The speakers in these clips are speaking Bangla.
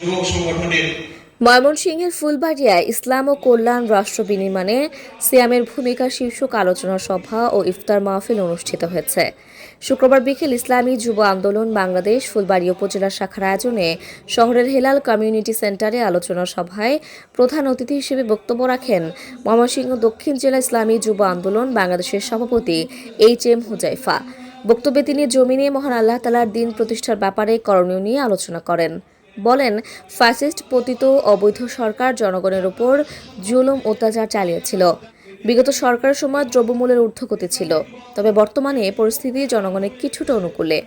যুবক সংগঠনের ময়মনসিংহের ফুলবাড়িয়ায় ইসলাম ও কল্যাণ রাষ্ট্র বিনির্মাণে সিয়ামের ভূমিকা শীর্ষক আলোচনা সভা ও ইফতার মাহফিল অনুষ্ঠিত হয়েছে। শুক্রবার বিকেল ইসলামী যুব আন্দোলন বাংলাদেশ ফুলবাড়ি উপজেলা শাখার আয়োজনে শহরের হেলাল কমিউনিটি সেন্টারে আলোচনা সভায় প্রধান অতিথি হিসেবে বক্তব্য রাখেন ময়মনসিংহ দক্ষিণ জেলা ইসলামী যুব আন্দোলন বাংলাদেশের সভাপতি এইচ এম হুজাইফা। বক্তব্যে তিনি জমিনে মহান আল্লাহ তালার দিন প্রতিষ্ঠার ব্যাপারে করণীয় নিয়ে আলোচনা করেন। বলেন, ফ্যাসিস্ট পতিত অবৈধ সরকার জনগণের উপর জুলুম অত্যাচার চালিয়েছিল। বিগত সরকারের সময় দ্রব্যমূল্যের ঊর্ধ্বগতি ছিল। তবে বর্তমানে পরিস্থিতি জনগণের কিছুটা অনুকূলে।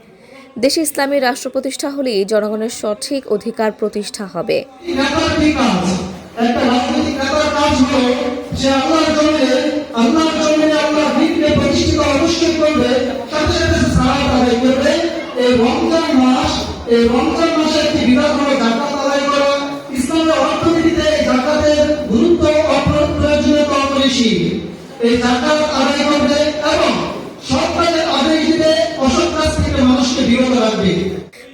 দেশে ইসলামী রাষ্ট্র প্রতিষ্ঠা হলেই জনগণের সঠিক অধিকার প্রতিষ্ঠা হবে। নেতার কি কাজ একটা রাজনৈতিক অপরিসীম এই জাকাত আদায় করবে এবং সৎ কাজের আদেশ দিবে, অসৎ কাজ থেকে মানুষকে বিরত রাখবে।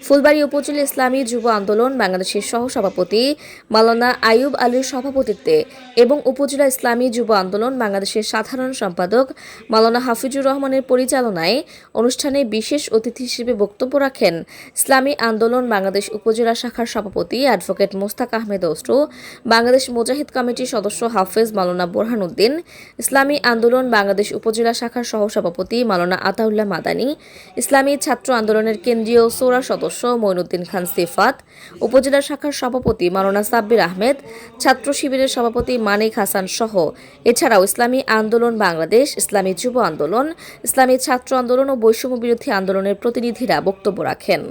ফুলবাড়ী উপজেলা ইসলামী যুব আন্দোলন বাংলাদেশের সহসভাপতি মালানা আইয়ুব আলীর সভাপতিত্বে এবং উপজেলা ইসলামী যুব আন্দোলন বাংলাদেশের সাধারণ সম্পাদক মালানা হাফিজুর রহমানের পরিচালনায় অনুষ্ঠানে বিশেষ অতিথি হিসেবে বক্তব্য রাখেন ইসলামী আন্দোলন বাংলাদেশ উপজেলা শাখার সভাপতি অ্যাডভোকেট মোস্তাক আহমেদ ওস্টু বাংলাদেশ মুজাহিদ কমিটির সদস্য হাফেজ মালানা বোরহানুদ্দিন ইসলামী আন্দোলন বাংলাদেশ উপজেলা শাখার সহসভাপতি মালানা আতাউল্লাহ মাদানী, ইসলামী ছাত্র আন্দোলনের কেন্দ্রীয় সোরা সদস্য মইনুদ্দিন খান সিফাত, উপজেলা শাখার সভাপতি মারোনা সাব্বির আহমেদ, ছাত্র শিবিরের সভাপতি মানিক হাসান সহ। এছাড়াও ইসলামী আন্দোলন বাংলাদেশ, ইসলামী যুব আন্দোলন, ইসলামী ছাত্র আন্দোলন ও বৈষম্য বিরোধী আন্দোলনের প্রতিনিধিরা বক্তব্য রাখেন।